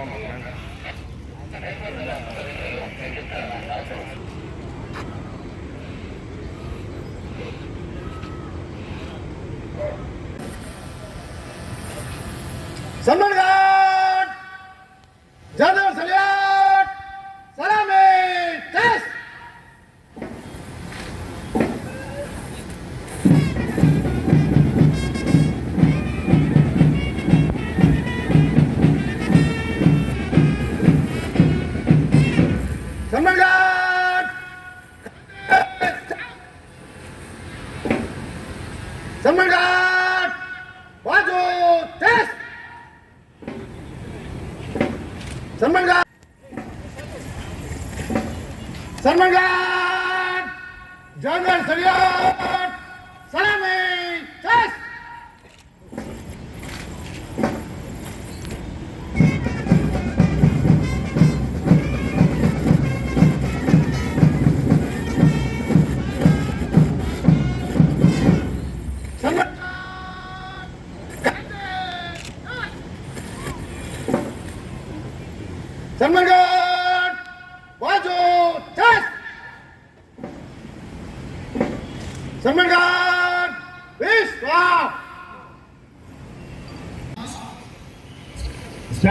Sean McMahon.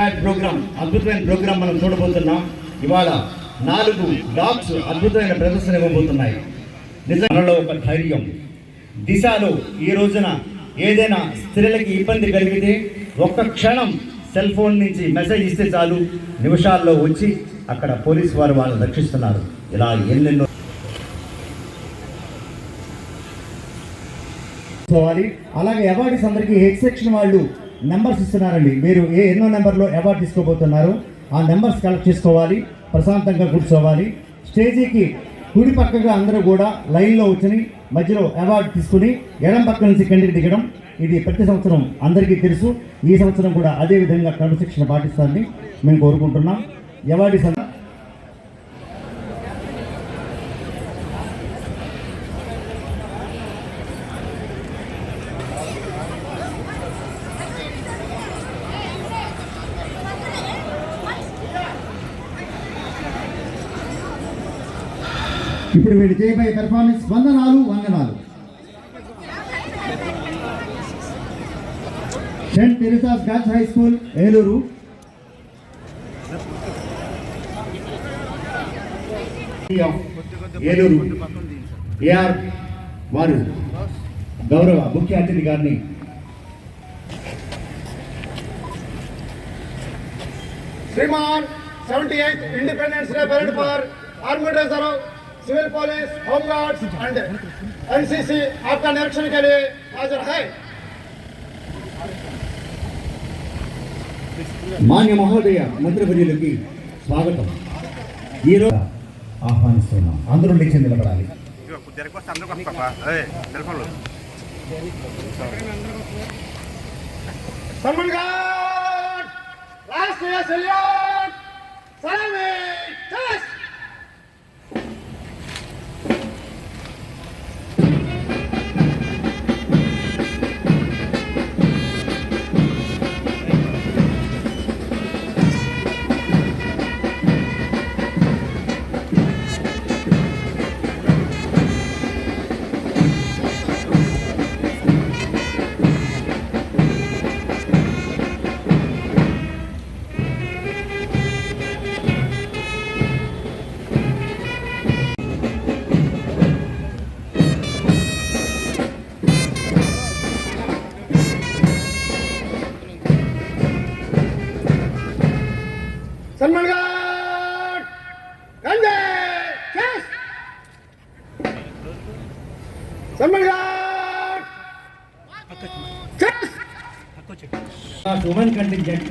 Start program అద్భుతమైన programme మనం చూడబోతున్నాం. ఇవాళ నాలుగు డాగ్స్ అద్భుతమైన ప్రదర్శన ఇవ్వబోతున్నాయి. నిజంలో ఒక ధైర్యం. దిశలో ఈ రోజున ఏదైనా స్త్రీలకి ఇబ్బంది కలిగితే ఒక్క క్షణం సెల్ ఫోన్ నుంచి మెసేజ్ ఇస్తే చాలు. నిమిషాల్లో వచ్చి అక్కడ పోలీసు వారు వాళ్ళని రక్షిస్తున్నారు. ఇలా ఎన్నెన్నో అలాగే అవార్డ్స్ అందరికీ హెడ్ సెక్షన్ వాళ్ళు నెంబర్స్ ఇస్తున్నారండి. మీరు ఏ ఎన్నో నెంబర్లో అవార్డు తీసుకోబోతున్నారు ఆ నెంబర్స్ కలెక్ట్ చేసుకోవాలి ప్రశాంతంగా కూర్చోవాలి. స్టేజీకి కుడి పక్కగా అందరూ కూడా లైన్లో వచ్చి మధ్యలో అవార్డు తీసుకుని ఎడం పక్క నుంచి కిందికి దిగడం ఇది ప్రతి సంవత్సరం అందరికీ తెలుసు. ఈ సంవత్సరం కూడా అదే విధంగా క్రమశిక్షణ పాటిస్తారని మేము కోరుకుంటున్నాం. Award saint Teresa's girls high school Eluru Eluru AR వారు గౌరవ ముఖ్య అతిథి గారిని Shriman 78th independence day parade पर army reserve civil police home guards and NCC आपका निरीक्षण के लिए हाजिर है మాన్య మహోదయ మంత్రివర్యులకి స్వాగతం. ఈరోజు ఆహ్వానిస్తున్నాం. అందరూ లేచి నిలబడాలి. Derek అందరూ women contingent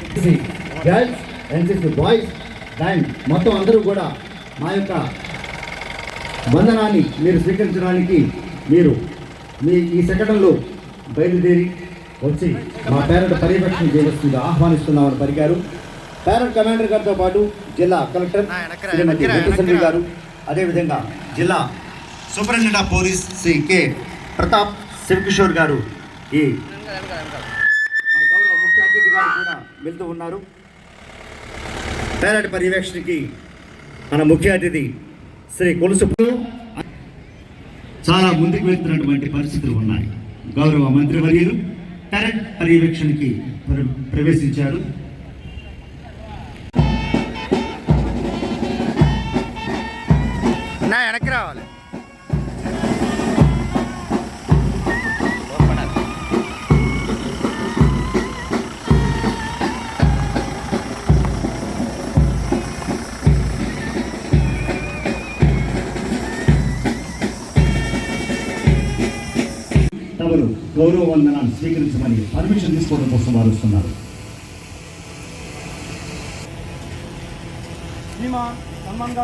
girls NCC boys and మొత్తం అందరూ కూడా మా యొక్క వందనాన్ని మీరు స్వీకరించడానికి మీరు మీ ఈ శకటంలో బయలుదేరి వచ్చి మా పేరెంట్ పర్యవేక్షణ చేయవలసిందిగా ఆహ్వానిస్తున్నామని పలికారు. పేరెంట్ కమాండర్ గారితో పాటు జిల్లా కలెక్టర్ గారు అదేవిధంగా జిల్లా superintendent of police Shri K Pratap Sivakishore గారు ఈ మన గౌరవ ముఖ్య అతిథి గారు కూడా వెళ్తూ ఉన్నారు. పేరటి పర్యవేక్షణకి మన ముఖ్య అతిథి శ్రీ కొలుసు చాలా ముందుకు వెళ్తున్నటువంటి పరిస్థితులు ఉన్నాయి. గౌరవ మంత్రివర్యులు కరెంట్ పర్యవేక్షణకి ప్రవేశించారు. నా వెనక్కి రావాలి. గౌరవ వందనాన్ని స్వీకరించమని పర్మిషన్ తీసుకోవడం కోసం వారు వస్తున్నారు. సంబంధ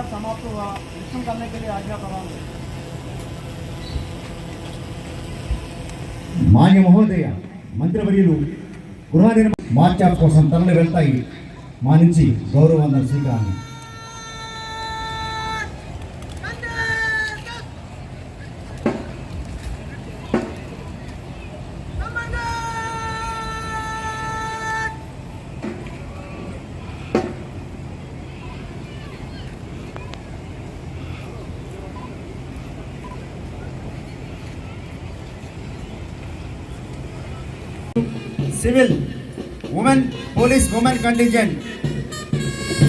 మాన్య మహోదయ మంత్రివర్యులు గృహ నిర్మాణ మార్చాల కోసం తరలి వెళ్తాయి. మా నుంచి గౌరవందన స్వీకరణ కంటింజెంట్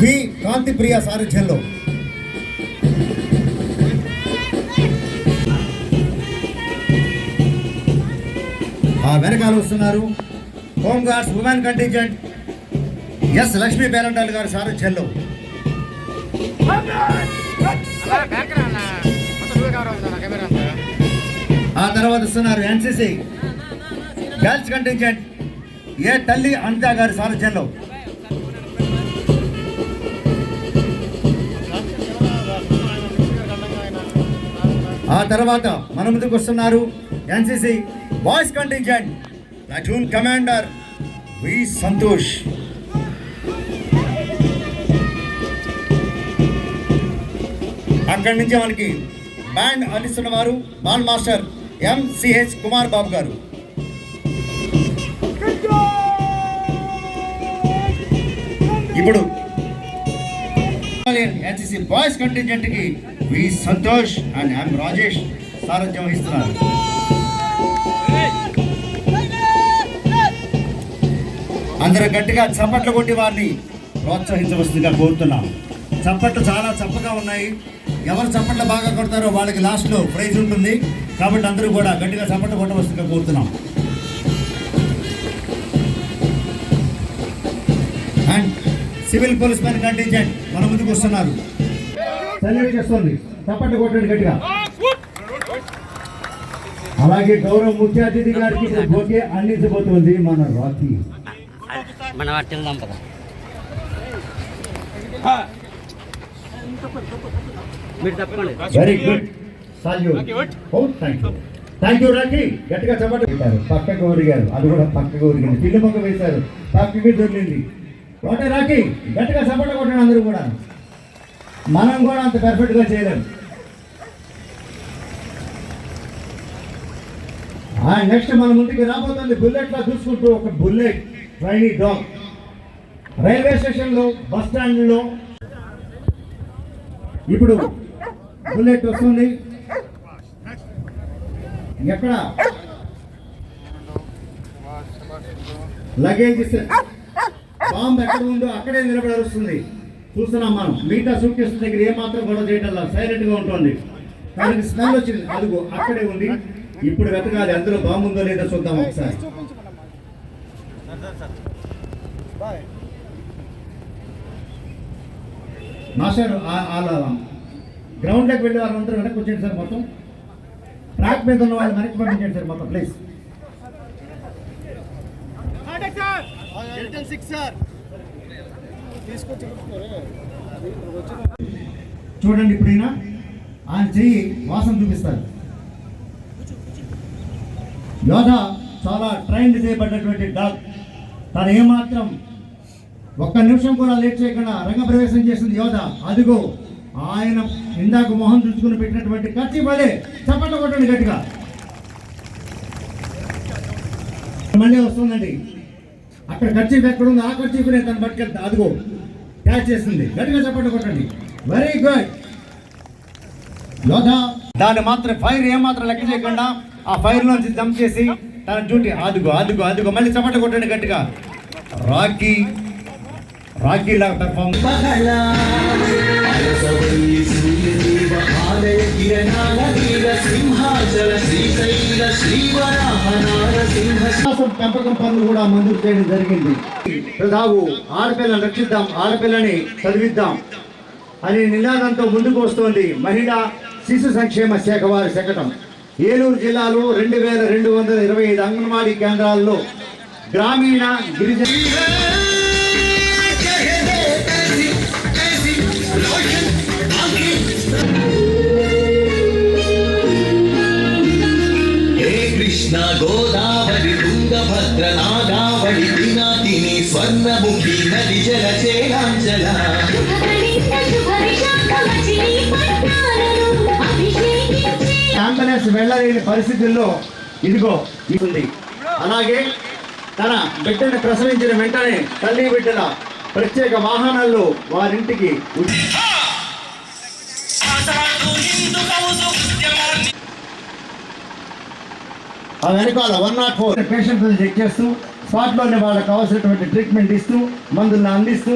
వి కాంతిప్రియ సారథ్యంలో ఆ వెనకాల వస్తున్నారు. Home guards women contingent S Lakshmi Perantal గారు సారథ్యంలో ఆ తర్వాత వస్తున్నారు ఎన్సిసి గర్ల్స్ కంటింజెంట్ ఏ తల్లి అనితా గారి సారథ్యంలో ఆ తర్వాత మన ముందుకు వస్తున్నారు NCC boys contingent platoon commander V Santosh. అక్కడి నుంచి మనకి బ్యాండ్ అందిస్తున్న వారు బాల్ మాస్టర్ ఎంసిహెచ్ కుమార్ బాబు గారు. ఇప్పుడు NCC boys కంటింజెంట్కి V Santosh and M Rajesh సారథ్యం వహిస్తున్నారు. అందరూ గట్టిగా చప్పట్లు కొట్టి వారిని ప్రోత్సహించవలసిందిగా కోరుతున్నాం. చప్పట్లు చాలా చప్పగా ఉన్నాయి. ఎవరు చప్పట్లు బాగా కొడతారో వాళ్ళకి లాస్ట్లో ప్రైజ్ ఉంటుంది. కాబట్టి అందరూ కూడా గట్టిగా చప్పట్లు కొట్టవలసిందిగా కోరుతున్నాం. And civil police man contingent మన ముందుకు వస్తున్నారు. సల్యూట్ చేస్తుంది. చప్పట్లు కొట్టండి గట్టిగా. అలాగే గౌరవ ముఖ్య అతిథి గారికి బొకే అందించబోతుంది మన రాకీ మనం పద మీరు వెరీ గుడ్ సాల్యూట్ ఓ థ్యాంక్ యూ థ్యాంక్ యూ గట్టిగా చప్పట్లు పెట్టారు పక్కకు ఊరిగారు అది కూడా పక్కకు ఊరిగింది పిల్లి మొక్క వేశారు. పక్కకి దొరికింది. ఒకటే రాకీ గట్టిగా చప్పట్లు కొట్టండి అందరూ కూడా. మనం కూడా అంత పర్ఫెక్ట్గా చేయలేం. నెక్స్ట్ మన ముందుకి రాబోతుంది బుల్లెట్లా చూసుకుంటూ ఒక బుల్లెట్ ట్రైనీ డాగ్ రైల్వే స్టేషన్లో బస్ స్టాండ్లో. ఇప్పుడు బుల్లెట్ వస్తుంది. ఎక్కడ? లగేజ్ బాంబు ఎక్కడ ఉందో అక్కడే నిలబడరుస్తుంది చూస్తున్నాం మనం. మిగతా సూట్ కేసు దగ్గర ఏమాత్రం గొడవ చేయటం సైలెంట్గా ఉంటుంది. కానీ స్మెల్ వచ్చింది. అదిగో అక్కడే ఉంది. ఇప్పుడు వెతకాలి. అందులో బాంబు ఉందో లేదో చూద్దాం ఒకసారి. మాస్టర్ ఆ- గ్రౌండ్ గ్రౌండ్లోకి వెళ్ళి వాళ్ళందరూ వెనక్కి వచ్చేయండి సార్ మొత్తం. ట్రాక్ మీద ఉన్న వాళ్ళు వెనక్కి పంపించండి సార్ మొత్తం ప్లీజ్. చూడండి ఇప్పుడైనా. ఆయన చెయ్యి వాసన చూపిస్తారు. యోధ చాలా ట్రైన్ చేయబడ్డటువంటి డాగ్. తను ఏమాత్రం ఒక్క నిమిషం కూడా లేట్ చేయకుండా రంగప్రవేశం చేసింది యోధ. అదిగో ఆయన ఇందాక మొహం చూసుకుని పెట్టినటువంటి కచ్చి పడే చప్పట కొట్టండి గట్టిగా. మళ్ళీ వస్తుందండి. అక్కడ ఖర్చు ఎక్కడ ఆ ఖర్చు నేను తను పట్టుకెళ్తా అదిగో క్యాచ్ చేస్తుంది గట్టిగా చెప్పండి కొట్టండి. వెరీ గుడ్ యోధా దాన్ని మాత్రం ఫైర్ ఏమాత్రం లెక్క చేయకుండా ఆ ఫైర్ నుంచి జంప్ చేసి తన డ్యూటీ అదుగో అదుగో అదుగో మళ్ళీ చప్పట కొట్టండి గట్టిగా. రాకీ రాకీ లాగా పెర్ఫామ్ కిరణాల పెంపకం పనులు కూడా మంజూరు చేయడం జరిగింది. దాగు ఆడపిల్లని రక్షిద్దాం ఆడపిల్లని చదివిద్దాం అనే నినాదంతో ముందుకు వస్తోంది మహిళా శిశు సంక్షేమ శాఖ వారి శకటం. ఏలూరు జిల్లాలో రెండు వేల రెండు వందల ఇరవై ఐదు అంగన్వాడీ కేంద్రాల్లో గ్రామీణ గిరిజన కృష్ణ గోదావరి తుంగభద్ర నాగావళి పినాతిని స్వర్ణముఖి నది జల అంబులెన్స్ వెళ్ళలేని పరిస్థితుల్లో ఇదిగో ఉంది అలాగే తన బిడ్డను ప్రసవించిన వెంటనే తల్లి బిడ్డల ప్రత్యేక వాహనాల్లో వారింటికి ఆ వెనకాల one nought four patient check చేస్తూ స్పాట్లోనే వాళ్ళకి కావాల్సినటువంటి ట్రీట్మెంట్ ఇస్తూ మందులను అందిస్తూ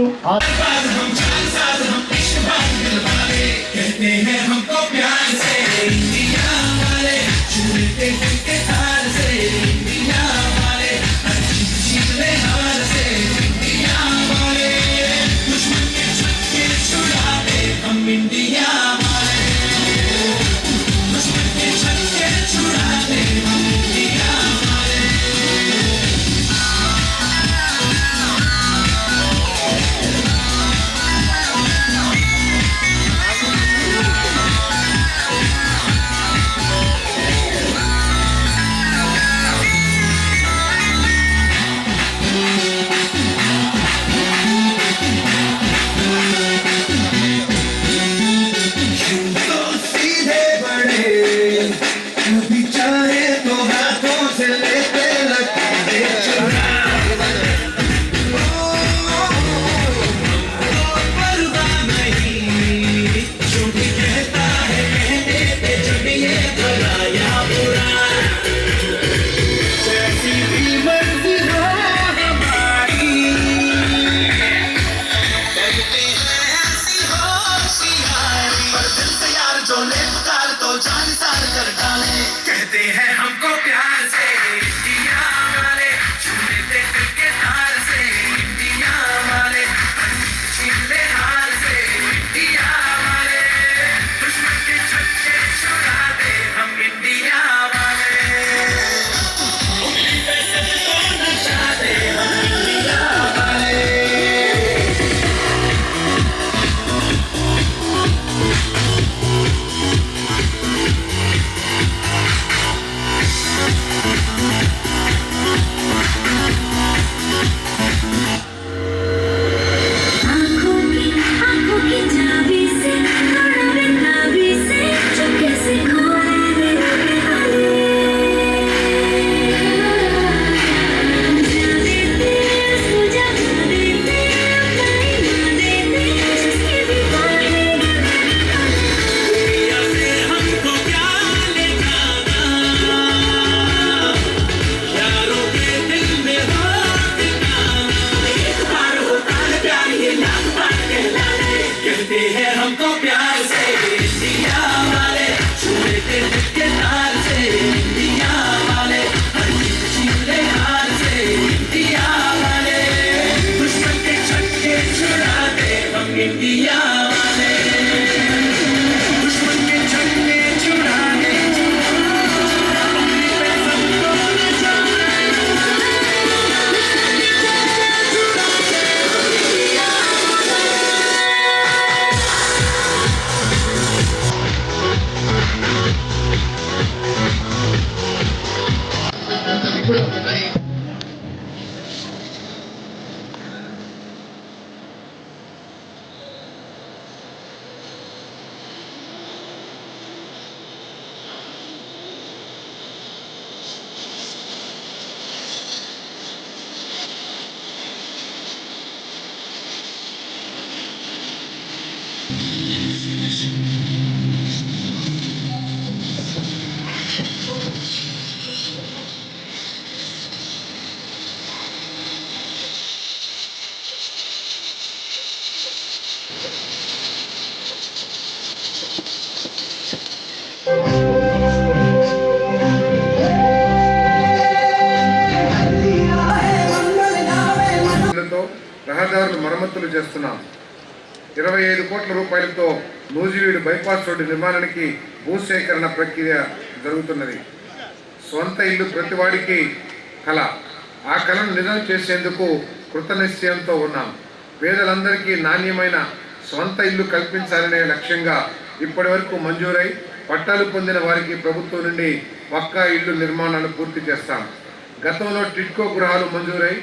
రూపాయలతో నూజివీడు బైపాస్ రోడ్డు నిర్మాణానికి భూసేకరణ ప్రక్రియ జరుగుతున్నది. సొంత ఇల్లు ప్రతివాడికి కళ ఆ కళను నిజం చేసేందుకు కృతనిశ్చయంతో ఉన్నాం. పేదలందరికీ నాణ్యమైన సొంత ఇల్లు కల్పించాలనే లక్ష్యంగా ఇప్పటి వరకు మంజూరై పట్టాలు పొందిన వారికి ప్రభుత్వం నుండి పక్కా ఇల్లు నిర్మాణాలు పూర్తి చేస్తాం. గతంలో టిట్కో గృహాలు మంజూరై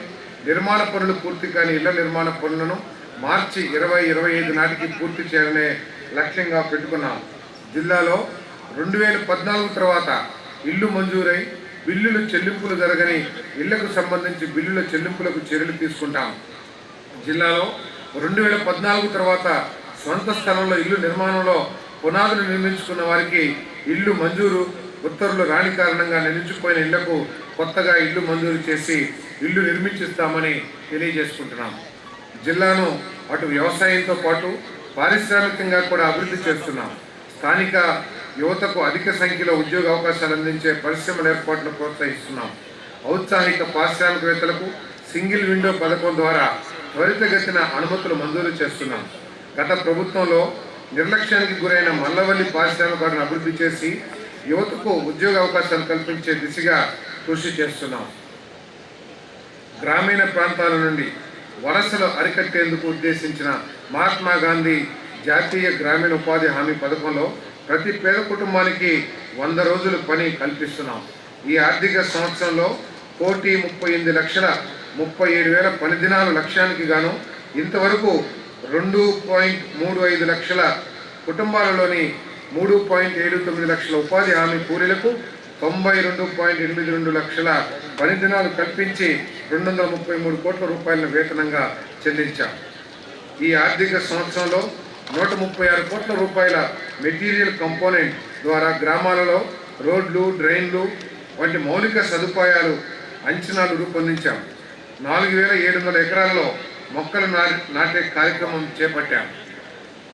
నిర్మాణ పనులు పూర్తి కాని ఇళ్ళ నిర్మాణ పనులను మార్చి ఇరవై ఇరవై ఐదు నాటికి పూర్తి చేయాలనే లక్ష్యంగా పెట్టుకున్నాం. జిల్లాలో రెండు వేల పద్నాలుగు తర్వాత ఇల్లు మంజూరై బిల్లుల చెల్లింపులు జరగని ఇళ్ళకు సంబంధించి బిల్లుల చెల్లింపులకు చర్యలు తీసుకుంటాం. జిల్లాలో రెండు వేల పద్నాలుగు తర్వాత సొంత స్థలంలో ఇల్లు నిర్మాణంలో పునాదులు నిర్మించుకున్న వారికి ఇల్లు మంజూరు ఉత్తర్వులు రాని కారణంగా నిర్మించుకుపోయిన ఇళ్ళకు కొత్తగా ఇల్లు మంజూరు చేసి ఇల్లు నిర్మించిస్తామని తెలియజేసుకుంటున్నాం. జిల్లాను అటు వ్యవసాయంతో పాటు పారిశ్రామికంగా కూడా అభివృద్ధి చేస్తున్నాం. స్థానిక యువతకు అధిక సంఖ్యలో ఉద్యోగ అవకాశాలు అందించే పరిశ్రమల ఏర్పాటును ప్రోత్సహిస్తున్నాం. ఔత్సాహిక పారిశ్రామికవేత్తలకు సింగిల్ విండో పథకం ద్వారా త్వరితగతిన అనుమతులు మంజూరు చేస్తున్నాం. గత ప్రభుత్వంలో నిర్లక్ష్యానికి గురైన మల్లవల్లి పారిశ్రామికాలను అభివృద్ధి చేసి యువతకు ఉద్యోగ అవకాశాలు కల్పించే దిశగా కృషి చేస్తున్నాం. గ్రామీణ ప్రాంతాల నుండి వలసలు అరికట్టేందుకు ఉద్దేశించిన మహాత్మా గాంధీ జాతీయ గ్రామీణ ఉపాధి హామీ పథకంలో ప్రతి పేద కుటుంబానికి వంద రోజులు పని కల్పిస్తున్నాం. ఈ ఆర్థిక సంవత్సరంలో కోటి ముప్పై ఎనిమిది లక్షల ముప్పై ఏడు వేల పని దినాల లక్ష్యానికి గాను ఇంతవరకు రెండు పాయింట్ మూడు ఐదు లక్షల కుటుంబాలలోని మూడు పాయింట్ ఏడు తొమ్మిది లక్షల ఉపాధి హామీ కూలీలకు తొంభై రెండు పాయింట్ ఎనిమిది రెండు లక్షల పని దినాలు కల్పించి రెండు వందల ముప్పై మూడు కోట్ల రూపాయల వేతనంగా చెల్లించాం. ఈ ఆర్థిక సంవత్సరంలో నూట ముప్పై ఆరు కోట్ల రూపాయల మెటీరియల్ కంపోనెంట్ ద్వారా గ్రామాలలో రోడ్లు డ్రైన్లు వంటి మౌలిక సదుపాయాలు అంచనాలు రూపొందించాం. నాలుగు వేల ఏడు వందల ఎకరాల్లో మొక్కలు నా- నాటే కార్యక్రమం చేపట్టాం.